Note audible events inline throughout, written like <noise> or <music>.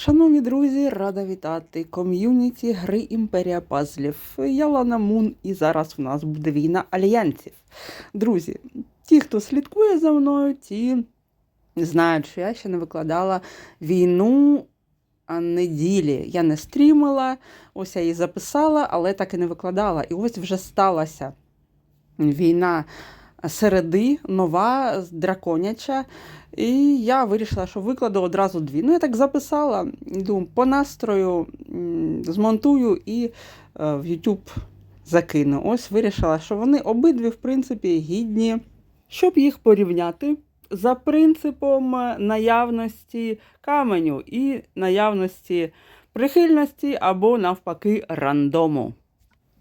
Шановні друзі, рада вітати ком'юніті гри Імперія Пазлів. Я Лана Мун, і зараз в нас буде війна альянсів. Друзі, ті, хто слідкує за мною, ті знають, що я ще не викладала війну а, неділі. Я не стрімила, ось я її записала, але так і не викладала. І ось вже сталася війна середи, нова, драконяча. І я вирішила, що викладу одразу дві. Ну, я так записала, думаю, по настрою змонтую і е, в YouTube закину. Ось вирішила, що вони обидві, в принципі, гідні, щоб їх порівняти за принципом наявності каменю і наявності прихильності або, навпаки, рандому.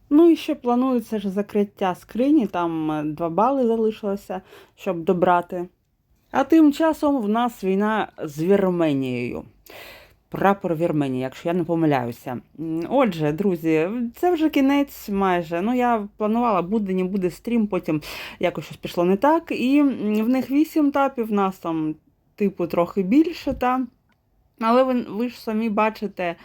Ну і ще планується ж закриття скрині, там е, два бали залишилося, щоб добрати. А тим часом в нас війна з Вірменією. Прапор Вірменії, якщо я не помиляюся. Отже, друзі, це вже кінець майже. Ну, я планувала, буде, не буде стрім, потім якось щось пішло не так. І в них вісім тапів, нас там, типу, трохи більше, та. Але ви, ви ж самі бачите,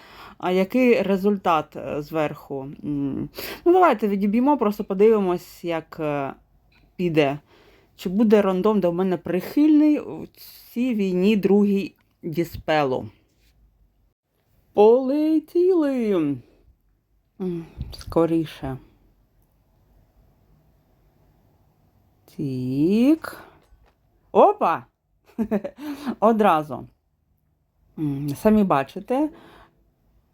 який результат е, зверху. Ну, давайте відіб'ємо, просто подивимось, як е, піде. Чи буде рандом до мене прихильний у цій війні другій діспелу? Полетіли. Скоріше. Тік. Опа! <laughs> Одразу. Самі бачите.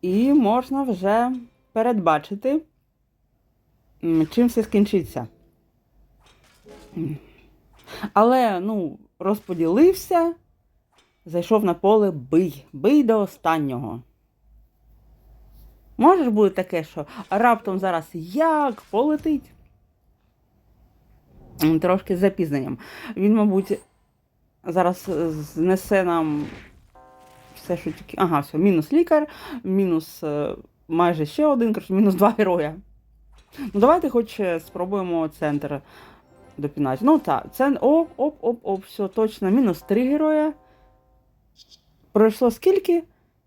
І можна вже передбачити, чим все скінчиться. Але, ну, розподілився, зайшов на поле бий, бий до останнього. Може ж бути таке, що раптом зараз як полетить? Трошки з запізненням. Він, мабуть, зараз е, знесе нам все, що тільки. Ага, все, мінус лікар, мінус е, майже ще один, мінус два героя. Ну, давайте хоч е, спробуємо центр допінати. Ну так, це. О, оп, оп, оп, все, точно. Мінус три героя. Пройшло скільки?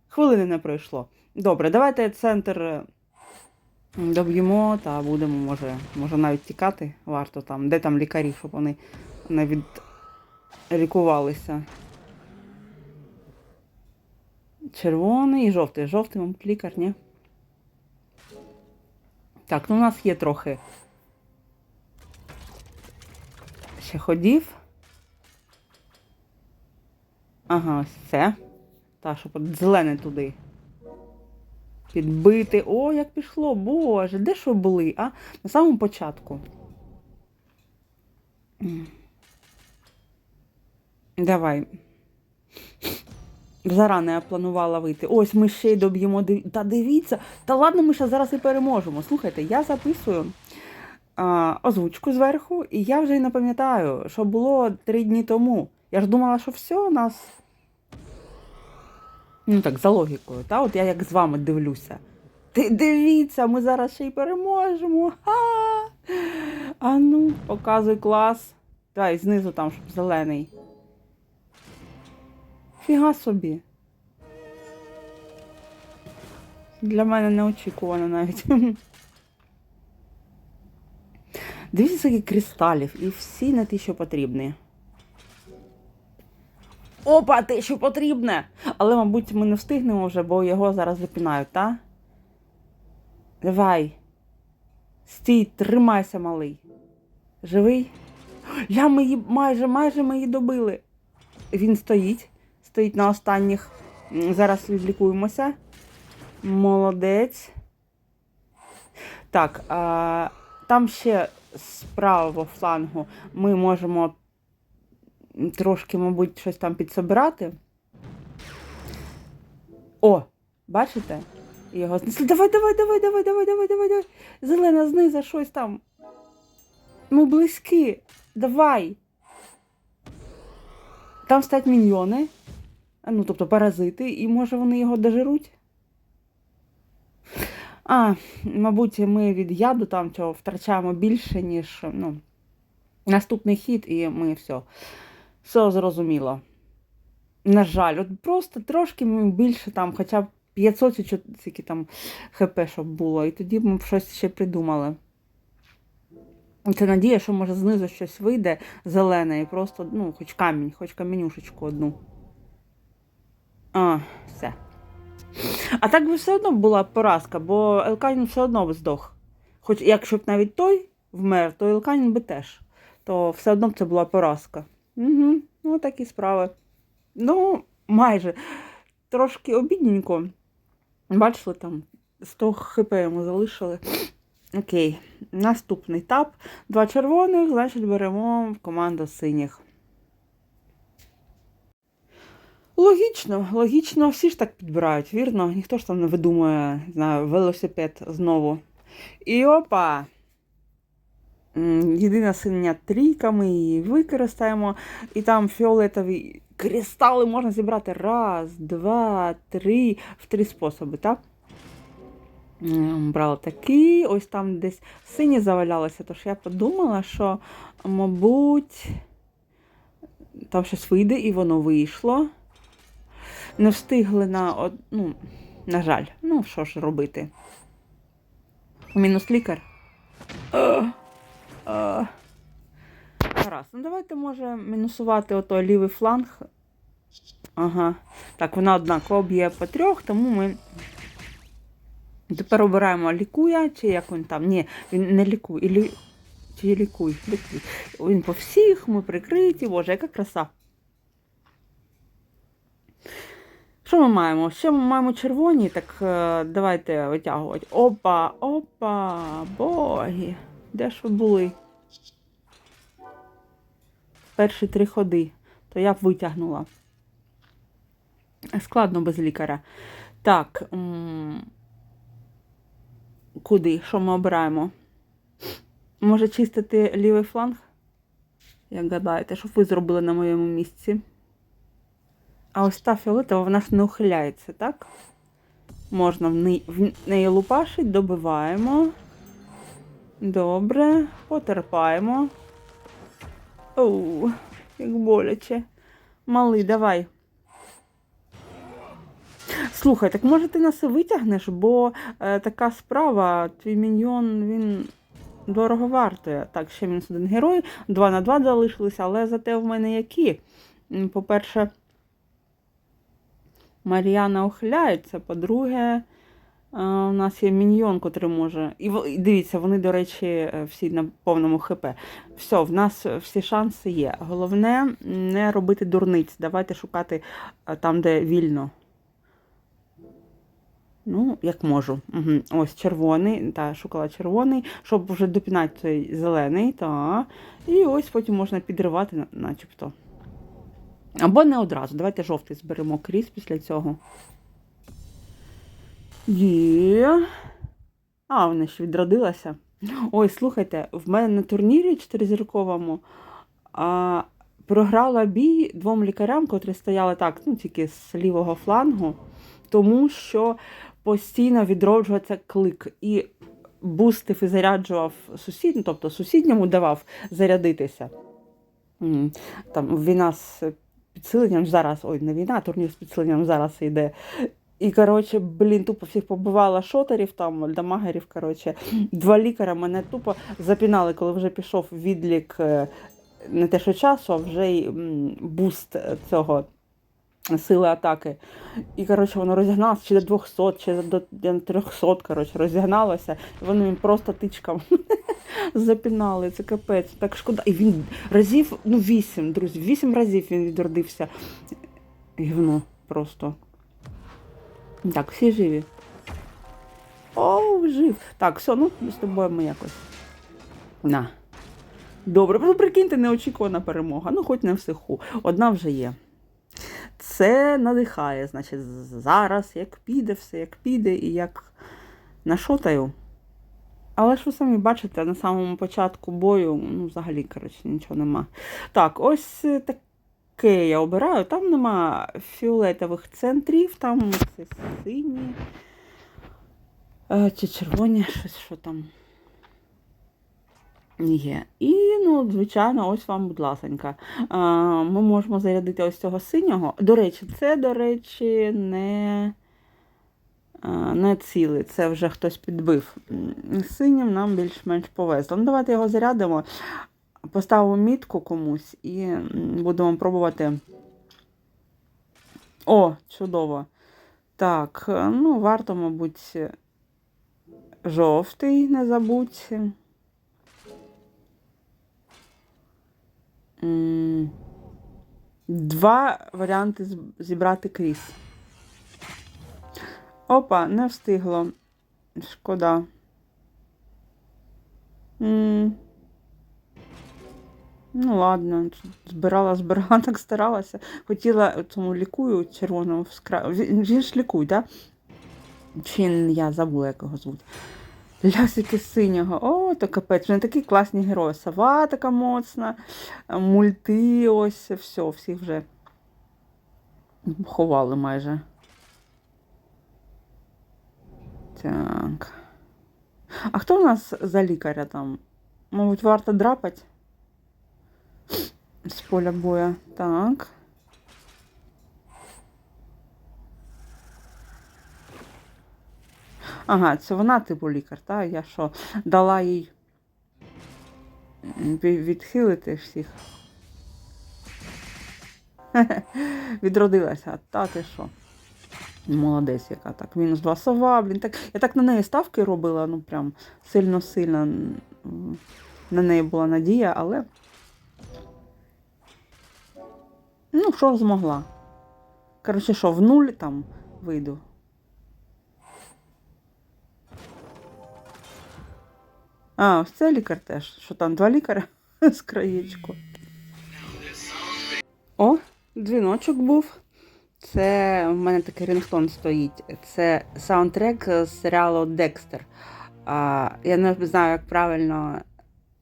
Хвилини не пройшло. Добре, давайте центр е, доб'ємо та будемо, може, може навіть тікати варто там. Де там лікарі, щоб вони не відлікувалися. Червоний і жовтий. Жовтий, мабуть, лікар, ні? Так, ну у нас є трохи ще ходів. Ага, ось це. Та, щоб от зелене туди. Підбити. О, як пішло, боже, де що були, а? На самому початку. Давай. Зарано я планувала вийти. Ось ми ще й доб'ємо. Та дивіться. Та ладно, ми ще зараз і переможемо. Слухайте, я записую а, озвучку зверху, і я вже й не пам'ятаю, що було три дні тому. Я ж думала, що все у нас. Ну так, за логікою, та? От я як з вами дивлюся. Ти дивіться, ми зараз ще й переможемо. Ха! А ну, показуй клас. Давай знизу там, щоб зелений. Фіга собі. Для мене неочікувано навіть. Дивіться, скільки кристалів, і всі не ті, що потрібні. Опа, те, що потрібне! Але, мабуть, ми не встигнемо вже, бо його зараз запінають, та? Давай. Стій, тримайся, малий. Живий? <gasps> Я ми її майже, майже ми її добили. Він стоїть. Стоїть на останніх. Зараз відлікуємося. Молодець. Так, а, там ще з правого флангу ми можемо трошки, мабуть, щось там підсобирати. О, бачите? Його знесли. Давай, давай, давай, давай, давай, давай, давай, давай. Зелена знизу щось там. Ми близькі. Давай. Там стоять міньйони. Ну, тобто паразити, і може вони його дожируть? А, мабуть, ми від яду там цього втрачаємо більше, ніж ну, наступний хід, і ми все. Все зрозуміло. На жаль, от просто трошки більше там, хоча б 500 чи скільки там хп, щоб було, і тоді б ми щось ще придумали. Це надія, що може знизу щось вийде зелене і просто, ну, хоч камінь, хоч каменюшечку одну. А, все. А так би все одно була поразка, бо Елканін все одно б здох. Хоч якщо б навіть той вмер, то Елканін би теж. То все одно б це була поразка. Угу, ну такі справи. Ну, майже. Трошки обідненько. Бачили там, 100 хп йому залишили. Окей, наступний тап. Два червоних, значить беремо в команду синіх. Логічно, логічно, всі ж так підбирають, вірно? Ніхто ж там не видумує, знаю, велосипед знову. І опа! Єдина синя трійка, ми її використаємо. І там фіолетові кристали можна зібрати раз, два, три, в три способи, так? Брала такий, ось там десь сині завалялися, тож я подумала, що, мабуть, там щось вийде, і воно вийшло. Не встигли на ну, на жаль, ну що ж робити. Мінус лікар. Е, е. Гаразд, ну давайте може мінусувати ото лівий фланг. Ага. Так, вона однаково б'є по трьох, тому ми тепер обираємо лікуя, чи як він там. Ні, він не лікує. Лі... Чи лікуй, лікуй. Він по всіх, ми прикриті, боже, яка краса. Що ми маємо? Ще ми маємо червоні, так е, давайте витягувати. Опа, опа, боги. Де ж ви були? Перші три ходи. То я б витягнула. Складно без лікаря. Так. Куди? Що ми обираємо? Може чистити лівий фланг? Як гадаєте, що ви зробили на моєму місці? А ось та фіолетова, вона ж не ухиляється, так? Можна в неї, лупашить, добиваємо. Добре, потерпаємо. Оу, як боляче. Малий, давай. Слухай, так може ти нас і витягнеш, бо е, така справа, твій міньйон, він дорого вартує. Так, ще мінус один герой, два на два залишилися, але зате в мене які. По-перше, Мар'яна ухиляється, по-друге, е, у нас є міньйон, котрий може. І дивіться, вони, до речі, е, всі на повному ХП. Все, в нас всі шанси є. Головне не робити дурниць. Давайте шукати е, там, де вільно. Ну, як можу. Угу. Ось червоний, та шукала червоний, щоб вже допінати цей зелений, та. І ось потім можна підривати, начебто. Або не одразу. Давайте жовтий зберемо крізь після цього. Є. А, вона ще відродилася. Ой, слухайте, в мене на турнірі чотиризірковому а, програла бій двом лікарям, котрі стояли так, ну, тільки з лівого флангу, тому що постійно відроджується клик. І бустив і заряджував сусід, ну, тобто сусідньому давав зарядитися. Там війна з підсиленням зараз, ой, не війна, а турнір з підсиленням зараз йде. І, коротше, блін, тупо всіх побивала шотерів, там, дамагерів, коротше. Два лікаря мене тупо запінали, коли вже пішов відлік е, не те, що часу, а вже й буст е, цього сили атаки. І, коротше, воно розігналося чи до 200, чи до до 300, коротше, розігналося. І вони їм просто тичком <laughs> запінали. Це капець. Так шкода. І він разів, ну, вісім, друзі, вісім разів він відродився. Гівно просто. Так, всі живі. О, жив. Так, все, ну, з тобою ми якось. На. Добре, ну прикиньте, неочікувана перемога. Ну, хоч не в сиху. Одна вже є. Це надихає, значить, зараз, як піде, все як піде і як нашотаю. Але ж ви самі бачите, на самому початку бою, ну, взагалі, коротше, нічого нема. Так, ось е, таке я обираю. Там нема фіолетових центрів, там це сині. Е, Чи червоні, щось що там. Є. І, ну, звичайно, ось вам, будь ласенька. Ми можемо зарядити ось цього синього. До речі, це, до речі, не, не цілий. Це вже хтось підбив. Синім нам більш-менш повезло. Ну, давайте його зарядимо, поставимо мітку комусь і будемо пробувати. О, чудово. Так, ну, варто, мабуть, жовтий, не забудь. Два варіанти зібрати кріс. Опа, не встигло. Шкода. М. Ну, ладно, збирала, збирала, <laughs> так старалася. Хотіла цьому лікую червоному вскра... Він, ж лікує, так? Да? Чи я забула, як його звуть. Лясики синього. О, то капець. Вони такі класні герої. Сова така моцна, мульти, ось, все, всіх вже ховали майже. Так. А хто у нас за лікаря там? Мабуть, варто драпати? З поля боя. Так. Ага, це вона типу лікар, так? Я що, дала їй відхилити всіх. <laughs> Відродилася, та ти що? Молодець, яка так. Мінус два сова, блін. Так, я так на неї ставки робила, ну прям сильно-сильно на неї була надія, але. Ну, що змогла. Коротше, що, в нуль там вийду. А, ось це лікар теж. Що там, два лікаря <laughs> з краєчку. О, дзвіночок був. Це в мене такий рингтон стоїть. Це саундтрек з серіалу Декстер. А, я не знаю, як правильно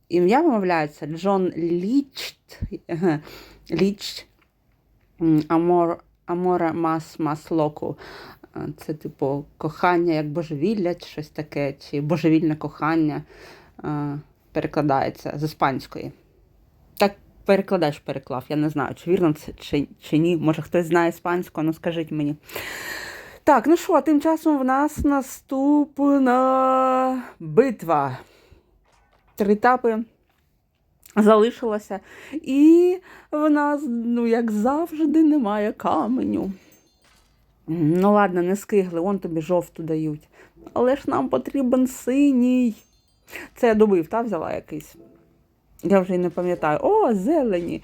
ім'я вимовляється. Джон Ліч. <laughs> Ліч. М, Амор, Аморе Мас Мас Локу. А, Це, типу, кохання як божевілля, чи щось таке, чи божевільне кохання перекладається з іспанської. Так перекладач переклав. Я не знаю, чи вірно це чи, чи ні. Може хтось знає іспанську, ну скажіть мені. Так, ну що, тим часом в нас наступна битва. Три етапи залишилося. І в нас, ну, як завжди, немає каменю. Ну, ладно, не скигли, вон тобі жовту дають. Але ж нам потрібен синій. Це я добив, та взяла якийсь. Я вже й не пам'ятаю. О, зелені.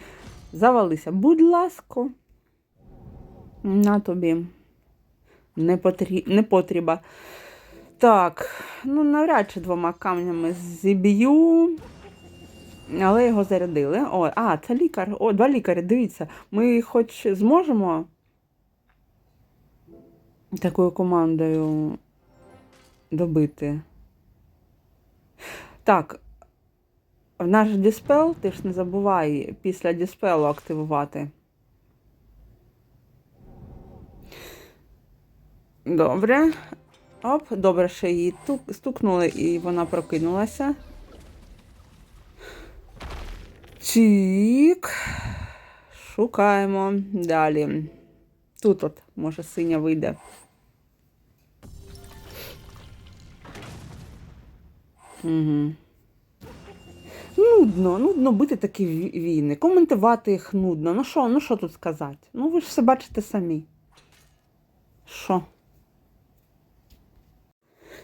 Завалися. Будь ласка. На тобі. Не, потрі... не потріба. Так, ну навряд чи двома камнями зіб'ю. Але його зарядили. О, а, це лікар. О, два лікарі, дивіться. Ми хоч зможемо такою командою добити. Так, наш діспел, ти ж не забувай після діспелу активувати. Добре. Оп, добре, що її стукнули і вона прокинулася. Чік. Шукаємо далі. Тут от, може, синя вийде. Угу. Нудно, нудно бити такі війни. Коментувати їх нудно. Ну що, ну що тут сказати? Ну ви ж все бачите самі. Що?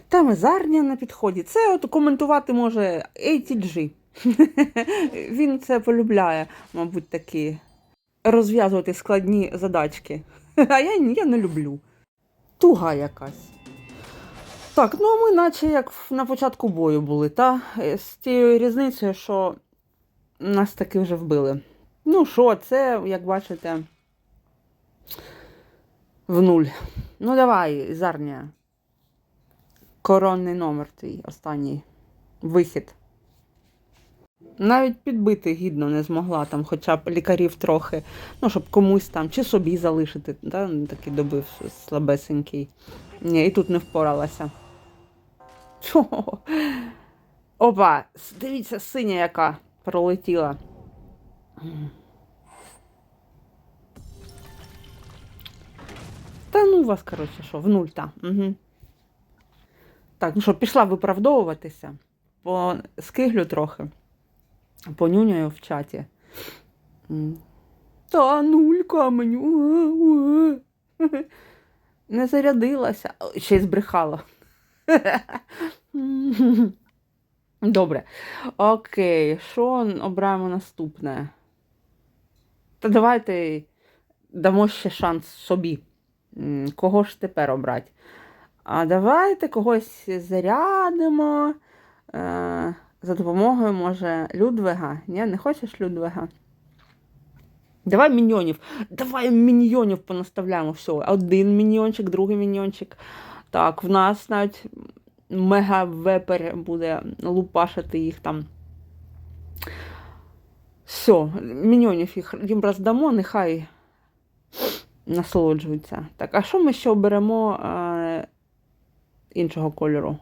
Там і Зарня на підході. Це от коментувати може ATG. <laughs> Він це полюбляє, мабуть, такі розв'язувати складні задачки. <laughs> А я, я не люблю. Туга якась. Так, ну ми наче як на початку бою були, та Е, з тією різницею, що нас таки вже вбили. Ну що, це, як бачите, в нуль. Ну давай, Зарня. Коронний номер твій останній вихід. Навіть підбити гідно не змогла, там, хоча б лікарів трохи, ну, щоб комусь там, чи собі залишити, да? ну, такий добив слабесенький. Ні, і тут не впоралася. Чого? Опа, дивіться, синя яка пролетіла. Та ну вас, коротше, що, в нуль та. Угу. Так, ну що, пішла виправдовуватися. По скиглю трохи. Понюнюю в чаті. Та нуль каменю. уа, <laughs> уа. Не зарядилася. Ще й збрехала. <laughs> Добре. Окей, що обираємо наступне? Та давайте дамо ще шанс собі. Кого ж тепер обрати? А давайте когось зарядимо. Е, за допомогою, може, Людвига. Ні, не хочеш Людвига? Давай міньйонів. Давай міньйонів понаставляємо. Все. Один міньйончик, другий міньйончик. Так, в нас навіть мега вепер буде лупашити їх там. Все, міньйонів їх їм роздамо, нехай насолоджуються. Так, а що ми ще оберемо е, іншого кольору?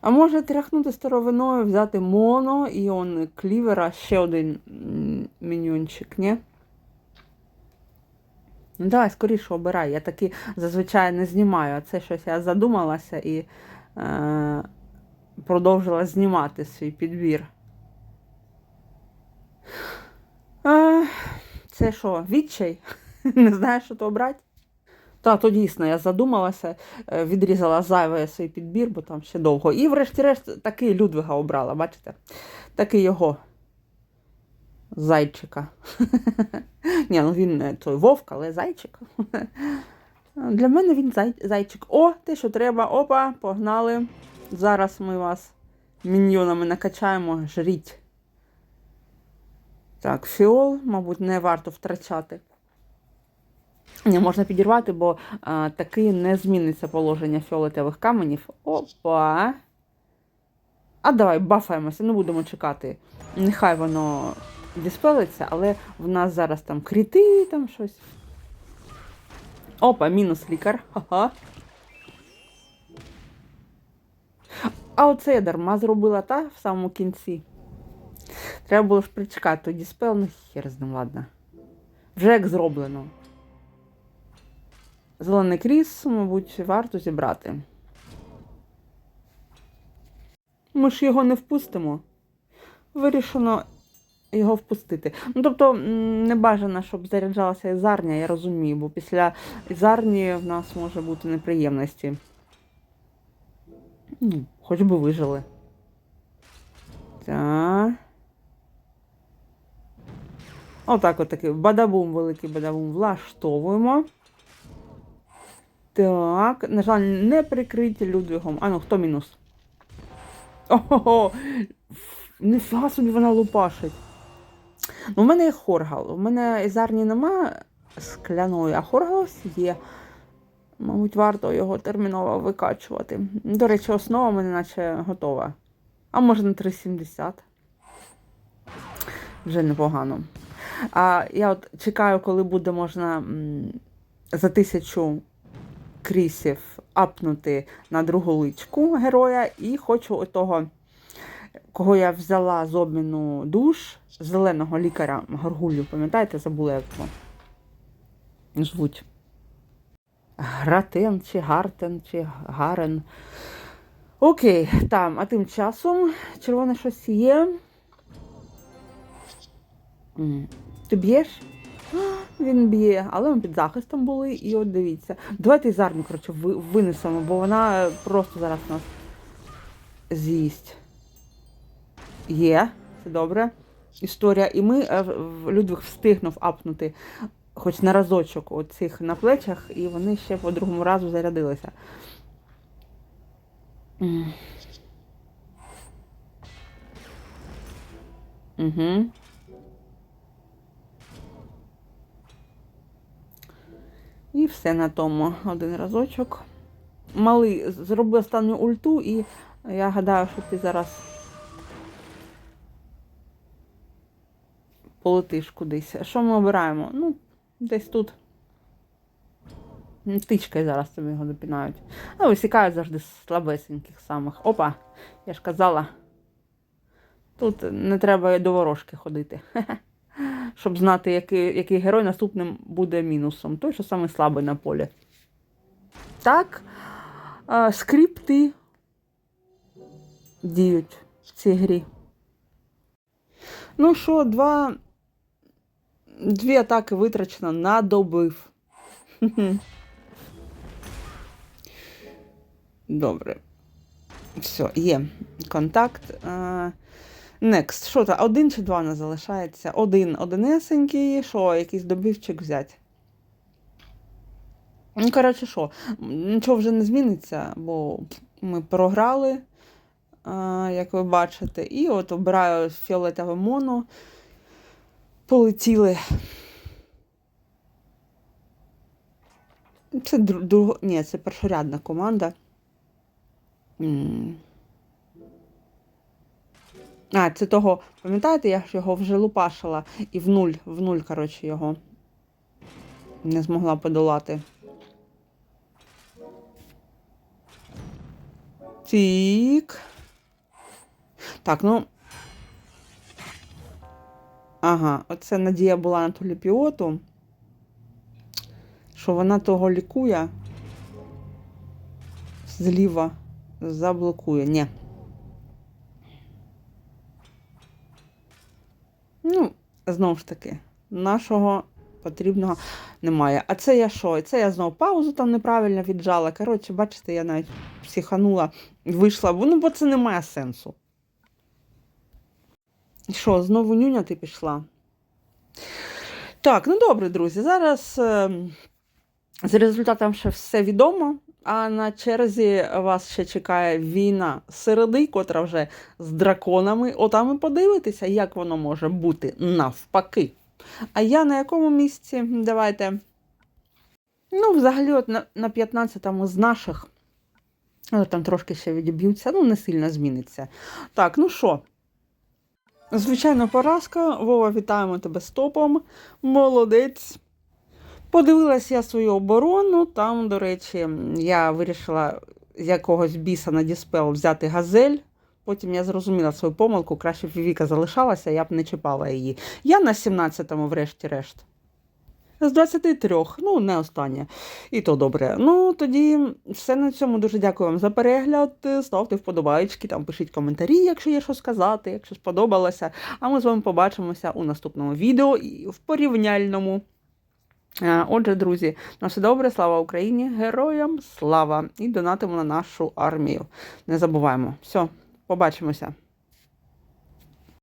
А може тряхнути старовиною, взяти моно і он клівера, ще один м, ні? Ну, давай скоріше обирай. Я таки зазвичай не знімаю, а це щось я задумалася і е, продовжила знімати свій підбір. Е, це що, відчай? <laughs> Не знаю, що то обрати? Та, то дійсно, я задумалася, е, відрізала зайвий свій підбір, бо там ще довго. І врешті-решт таки Людвига обрала, бачите? Таки його зайчика. <laughs> Ні, ну він не той вовк, але зайчик. <laughs> Для мене він зай... зайчик. О, те, що треба. Опа, погнали. Зараз ми вас міньйонами накачаємо, жріть. Так, фіол, мабуть, не варто втрачати. Не можна підірвати, бо а, таки не зміниться положення фіолетових каменів. Опа. А давай бафаємося, не будемо чекати. Нехай воно диспелиться, але в нас зараз там кріти, там щось. Опа, мінус лікар. Ха-ха. А оце я дарма зробила, та в самому кінці. Треба було ж причекати, то діспел, ну хер з ним, ладно. Вже як зроблено. Зелений кріс, мабуть, варто зібрати. Ми ж його не впустимо. Вирішено його впустити. Ну, тобто, не бажано, щоб заряджалася ізарня, я розумію, бо після ізарні в нас може бути неприємності. Ну, хоч би вижили. Так. Отак от такий бадабум, великий бадабум влаштовуємо. Так, на жаль, не прикриті Людвигом. А ну, хто мінус? Ого! Ніфіга собі вона лупашить. Ну, у мене є хоргал. У мене ізарні нема скляної, а хоргал є. Мабуть, варто його терміново викачувати. До речі, основа в мене наче готова. А може на 3,70. Вже непогано. А я от чекаю, коли буде можна за тисячу крісів апнути на другу личку героя, і хочу отого, кого я взяла з обміну душ, зеленого лікаря Горгулю, пам'ятаєте, забула як його звуть. Гратен чи Гартен чи Гарен. Окей, там, а тим часом червоне щось є. Ти б'єш? Він б'є, але ми під захистом були, і от дивіться. Давайте із армії, коротше, винесемо, бо вона просто зараз нас з'їсть. Є, це добре. Історія. І ми, е, Людвиг встигнув апнути хоч на разочок оцих на плечах, і вони ще по другому разу зарядилися. Угу. І все на тому. Один разочок. Малий, зроби останню ульту, і я гадаю, що ти зараз полетиш кудись. Що ми обираємо? Ну, десь тут. Тичкою зараз тобі його допінають. А висікають завжди слабесеньких самих. Опа, я ж казала. Тут не треба до ворожки ходити. <laughs> Щоб знати, який, який герой наступним буде мінусом. Той, що саме слабий на полі. Так, а, скрипти діють в цій грі. Ну що, два. Дві атаки витрачено на добив. Добре. Все, є контакт. Е, Next. Що то? Один чи два не залишається? Один одинесенький. Що, якийсь добивчик взяти? Ну, коротше, що, нічого вже не зміниться, бо ми програли, е, як ви бачите. І от обираю фіолетове моно. Полетіли. Це друго- Ні, це першорядна команда. А, це того, пам'ятаєте, я ж його вже лупашила і в нуль, в нуль, коротше, його не змогла подолати. Тік. Так, ну. Ага, оце надія була на ту ліпіоту, що вона того лікує. Зліва заблокує. Ні. Ну, знову ж таки, нашого потрібного немає. А це я що? Це я знову паузу там неправильно віджала. Коротше, бачите, я навіть психанула, вийшла, ну, бо це не має сенсу. Що, знову нюняти пішла? Так, ну добре, друзі. Зараз е, з результатом ще все відомо. А на черзі вас ще чекає війна середи, котра вже з драконами. Отам і подивитися, як воно може бути навпаки. А я на якому місці? Давайте. Ну, взагалі, от на, на 15-му з наших. Але там трошки ще відіб'ються, ну, не сильно зміниться. Так, ну що? Звичайно, поразка. Вова, вітаємо тебе з топом. Молодець. Подивилась я свою оборону. Там, до речі, я вирішила якогось біса на діспел взяти газель. Потім я зрозуміла свою помилку, краще б Віка залишалася, я б не чіпала її. Я на 17-му, врешті-решт. З 23, ну, не останнє. І то добре. Ну, тоді все на цьому. Дуже дякую вам за перегляд. Ставте вподобайки, там пишіть коментарі, якщо є що сказати, якщо сподобалося. А ми з вами побачимося у наступному відео і в порівняльному. Е, Отже, друзі, на все добре, слава Україні, героям слава! І донатимо на нашу армію. Не забуваємо. Все, побачимося.